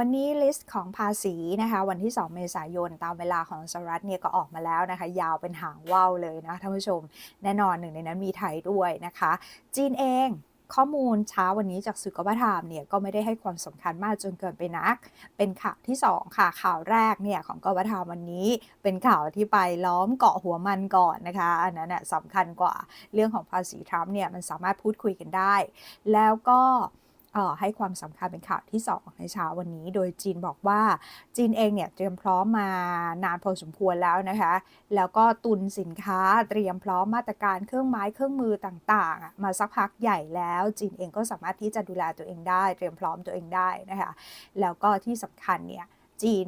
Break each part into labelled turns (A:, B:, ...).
A: วันนี้ลิสต์ของภาษีนะคะวันที่ 2 เมษายน ตามเวลาของสหรัฐเนี่ยก็ออกมาแล้วนะคะ ยาวเป็นหางว่าวเลยนะท่านผู้ชม แน่นอนหนึ่งในนั้นมีไทยด้วยนะคะ จีนเองข้อมูลเช้าวันนี้จากสื่อกบฏามเนี่ยก็ไม่ได้ให้ความสำคัญมากจนเกินไปนัก เป็นข่าวที่ 2 ค่ะข่าวแรกเนี่ยของกบฏามวันนี้เป็นข่าวที่ไปล้อมเกาะหัวมันก่อนนะคะ อันนั้นน่ะสำคัญกว่าเรื่องของภาษีทรัมป์เนี่ยมันสามารถพูดคุยกันได้ แล้วก็ ให้ความสำคัญเป็นข่าวที่ 2 ในเช้าวันนี้ โดยจีนบอกว่าจีนเองเนี่ยเตรียมพร้อมมานานพอสมควรแล้วนะคะ แล้วก็ตุนสินค้าเตรียมพร้อมมาตรการเครื่องไม้เครื่องมือต่างๆ มาสักพักใหญ่แล้ว จีนเองก็สามารถที่จะดูแลตัวเองได้ เตรียมพร้อมตัวเองได้นะคะ แล้วก็ที่สำคัญเนี่ย จีน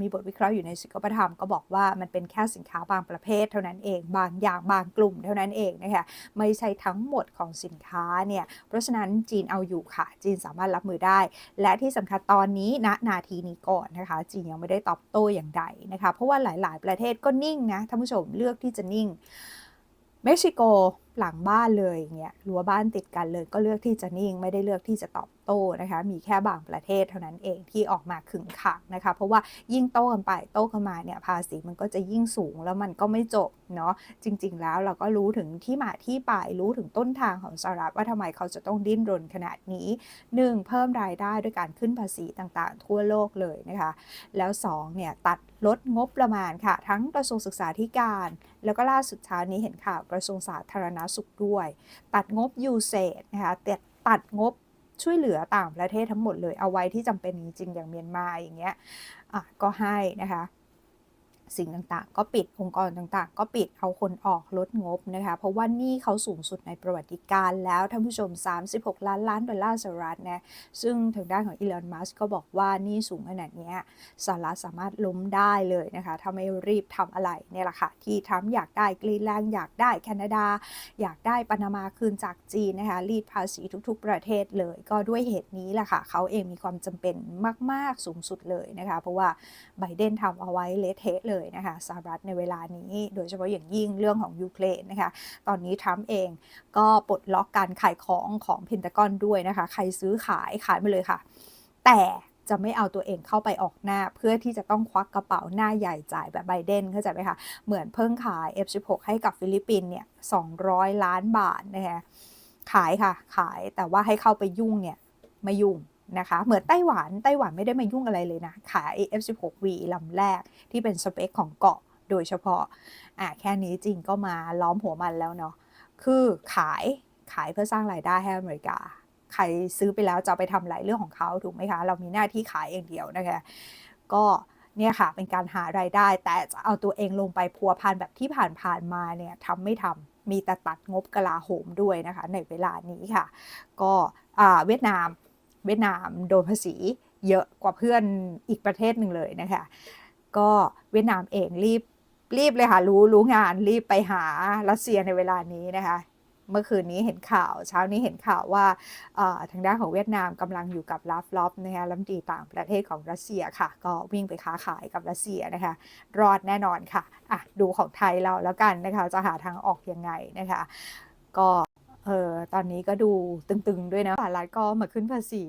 A: มีบทวิเคราะห์อยู่ในสิกปธรรมก็บอกว่ามันเป็นแค่สินค้าบางประเภทเท่านั้นเองบางอย่างบางกลุ่มเท่านั้นเองนะคะไม่ใช่ทั้งหมดของสินค้าเนี่ยเพราะฉะนั้นจีนเอาอยู่ค่ะ จีนสามารถรับมือได้ และที่สำคัญตอนนี้ณนาทีนี้ก่อนนะคะจีนยังไม่ได้ตอบโต้อย่างใดนะคะเพราะว่าหลาย ๆ ประเทศก็นิ่งนะท่านผู้ชมเลือกที่จะนิ่ง เม็กซิโก หลังบ้านเลยอย่างเงี้ยรั้วบ้านติดกันเลยก็เลือกที่จะนิ่ง ไม่ได้เลือกที่จะตอบโต้นะคะ มีแค่บางประเทศเท่านั้นเองที่ออกมาขึงขังนะคะ เพราะว่ายิ่งโต้กันไปโต้กันมาเนี่ยภาษีมันก็จะยิ่งสูงแล้วมันก็ไม่จบเนาะจริง ๆ แล้วเราก็รู้ถึงที่มาที่ไปรู้ถึงต้นทางของสหรัฐว่าทำไมเขาจะต้องดิ้นรนขนาดนี้ 1. เพิ่มรายได้ด้วยการขึ้นภาษีต่างๆ ทั่วโลกเลยนะคะ แล้ว2เนี่ยตัด ลดงบประมาณค่ะ ทั้งกระทรวงศึกษาธิการ แล้วก็ล่าสุดเช้านี้เห็นข่าวกระทรวงสาธารณสุขด้วย ตัดงบยูเซดนะคะแต่ตัดงบช่วยเหลือต่างประเทศทั้งหมดเลยเอาไว้ที่จำเป็นจริงๆอย่างเมียนมาอย่างเงี้ยอะก็ให้นะคะ สิ่งต่างๆ ก็ปิดองค์กรต่างๆ ก็ปิดเอาคนออกลดงบนะคะ เพราะว่านี่เขาสูงสุดในประวัติการแล้วท่านผู้ชม 36 ล้านล้านดอลลาร์สหรัฐนะซึ่งทางด้านของอีลอนมัสก์ก็บอกว่านี่สูงขนาดเนี้ยสหรัฐสามารถล้มได้เลยนะคะถ้าไม่รีบทำอะไรเนี่ยแหละค่ะที่ทรัมป์อยากได้กรีนแลนด์อยากได้แคนาดา อยากได้ปานามาคืนจากจีนนะคะรีดภาษีทุกๆ ประเทศเลย ก็ด้วยเหตุนี้แหละค่ะเขาเองมีความจำเป็นมาก ๆสูงสุดเลยนะคะ เพราะว่าไบเดนทำเอาไว้เละเทะเลยนะคะสหรัฐในเวลานี้ โดยเฉพาะอย่างยิ่งเรื่องของยูเครนนะคะ ตอนนี้ทรัมป์เองก็ปลดล็อกการขายของของเพนตากอนด้วยนะคะ ใครซื้อขายขายไปเลยค่ะ แต่จะไม่เอาตัวเองเข้าไปออกหน้า เพื่อที่จะต้องควักกระเป๋าหน้าใหญ่จ่ายแบบไบเดนเข้าใจไหมคะ เหมือนเพิ่งขาย F16 ให้กับฟิลิปปินส์เนี่ย200 ล้านบาทนะคะขายค่ะ ขายแต่ว่าให้เข้าไปยุ่งเนี่ยไม่ยุ่ง นะคะเหมือนไต้หวันไต้หวันไม่ได้มายุ่งอะไรเลยนะ ขาย F16V ลำแรกที่เป็นสเปคของเกาะโดยเฉพาะอะแค่นี้จริงก็มาล้อมหัวมันแล้วเนาะคือขายขายเพื่อสร้างรายได้ให้อเมริกา ใครซื้อไปแล้วจะไปทำอะไรเรื่องของเขาถูกไหมคะ เรามีหน้าที่ขายอย่างเดียวนะคะ ก็เนี่ยค่ะเป็นการหารายได้ แต่จะเอาตัวเองลงไปพัวพันแบบที่ผ่านๆมาเนี่ยทำไม่ทำมีแต่ตัดงบกลาโหมด้วยนะคะ ในเวลานี้ค่ะ ก็เวียดนาม เวียดนามโดนภาษีเยอะกว่าเพื่อนอีกประเทศหนึ่งเลยนะคะ ก็เวียดนามเองรีบรีบเลยค่ะรู้รู้งานรีบไปหารัสเซียในเวลานี้นะคะ เมื่อคืนนี้เห็นข่าวเช้านี้เห็นข่าวว่าทางด้านของเวียดนามกำลังอยู่กับลาฟลอฟนะคะรัฐมนตรีต่างประเทศของรัสเซียค่ะ ก็วิ่งไปค้าขายกับรัสเซียนะคะ รอดแน่นอนค่ะอะดูของไทยเราแล้วกันนะคะจะหาทางออกยังไงนะคะ ก็ เออตอนนี้ก็ดูตึงๆด้วยนะสหรัฐก็มาขึ้นภาษี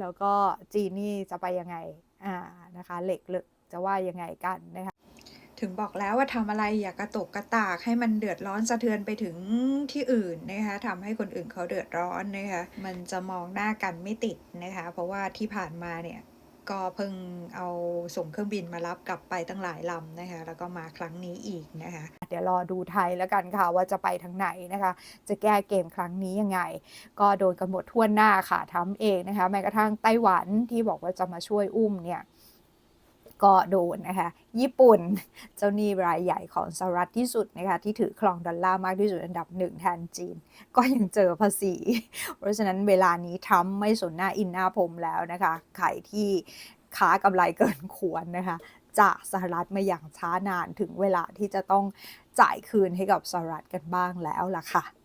A: แล้วก็จีนนี่จะไปยังไงอ่านะคะ เหล็กเหลึกจะว่ายังไงกันนะคะ
B: ถึงบอกแล้วว่าทำอะไรอย่ากกระตกกระตากให้มันเดือดร้อนสะเทือนไปถึงที่อื่นนะคะทำให้คนอื่นเขาเดือดร้อนนะคะมันจะมองหน้ากันไม่ติดนะคะ เพราะว่าที่ผ่านมาเนี่ย ก็เพิ่งเอาส่งเครื่องบินมารับกลับไปตั้งหลายลำนะคะ แล้วก็มาครั้งนี้อีกนะคะ
A: เดี๋ยวรอดูไทยแล้วกันค่ะว่าจะไปทางไหนนะคะ จะแก้เกมครั้งนี้ยังไง ก็โดนกันหมดทั่วหน้าค่ะทำเองนะคะ แม้กระทั่งไต้หวันที่บอกว่าจะมาช่วยอุ้มเนี่ย ก็โดนนะคะ ญี่ปุ่นเจ้าหนี้รายใหญ่ของสหรัฐที่สุดนะคะที่ถือครองดอลลาร์มากที่สุดอันดับหนึ่งแทนจีน ก็ยังเจอภาษี เพราะฉะนั้นเวลานี้ทรัมป์ไม่สนหน้าอินหน้าพรมแล้วนะคะใครที่ค้ากำไรเกินควรนะคะจากสหรัฐมาอย่างช้านานถึงเวลาที่จะต้องจ่ายคืนให้กับสหรัฐกันบ้างแล้วล่ะค่ะ